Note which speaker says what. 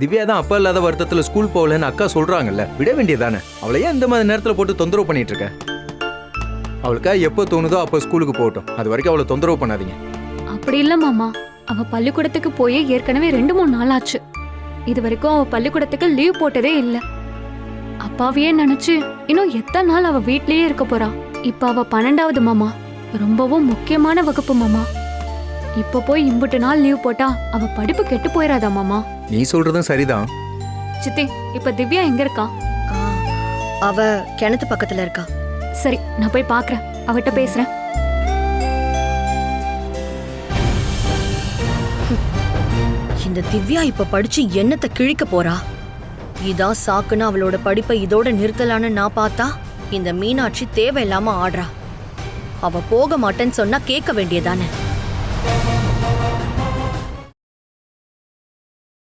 Speaker 1: திவ்யா தான் அப்பா இல்லாத வருத்தத்தில் ஸ்கூல் போகலன்னு அக்கா சொல்கிறாங்கல்ல விட வேண்டியதானே? அவளை ஏன் இந்த மாதிரி நேரத்தில் போட்டு தொந்தரவு பண்ணிட்டு இருக்க? அவளுக்கா எப்போ தோணுதோ அப்போ ஸ்கூலுக்கு போகட்டும். அது வரைக்கும் அவளை தொந்தரவு பண்ணாதீங்க.
Speaker 2: அப்படி இல்லை மாமா. அவ பள்ளிக்கூடத்துக்கு போய் ஏற்கனவே ரெண்டு மூணு நாள் ஆச்சு. இது வரைக்கும் அவ பள்ளிக்கூடத்துக்கு லீவ் போட்டதே இல்லை. அப்பாவையே நினைச்சு இன்னும் எத்தனை நாள் அவ வீட்லயே இருக்க போறா? இப்ப அவ பன்னெண்டாவது மாமா. ரொம்பவும் முக்கியமான வகுப்பு மாமா. இப்ப போய் இம்புட்டு நாள் லீவ் போட்டா அவ படிப்பு கெட்டு போயிடாதா மாமா?
Speaker 1: நீ சொல்றதும் சரிதான்.
Speaker 2: சித்தி இப்ப திவ்யா எங்க இருக்கா?
Speaker 3: ஆ, அவ கிணத்து பக்கத்துல இருக்கா.
Speaker 2: சரி நான் போய் பாக்குறேன். அவட்ட பேசுறேன்.
Speaker 3: இந்த திவ்யா இப்ப படிச்சு என்னத்தை கிழிக்க போறா? இதான் சாக்குன்னு அவளோட படிப்பை இதோட நிறுத்தலான்னு நான் பார்த்தா இந்த மீனாட்சி தேவையில்லாம ஆடுறா. அவ போக மாட்டேன்னு சொன்னா கேட்க வேண்டியதானே?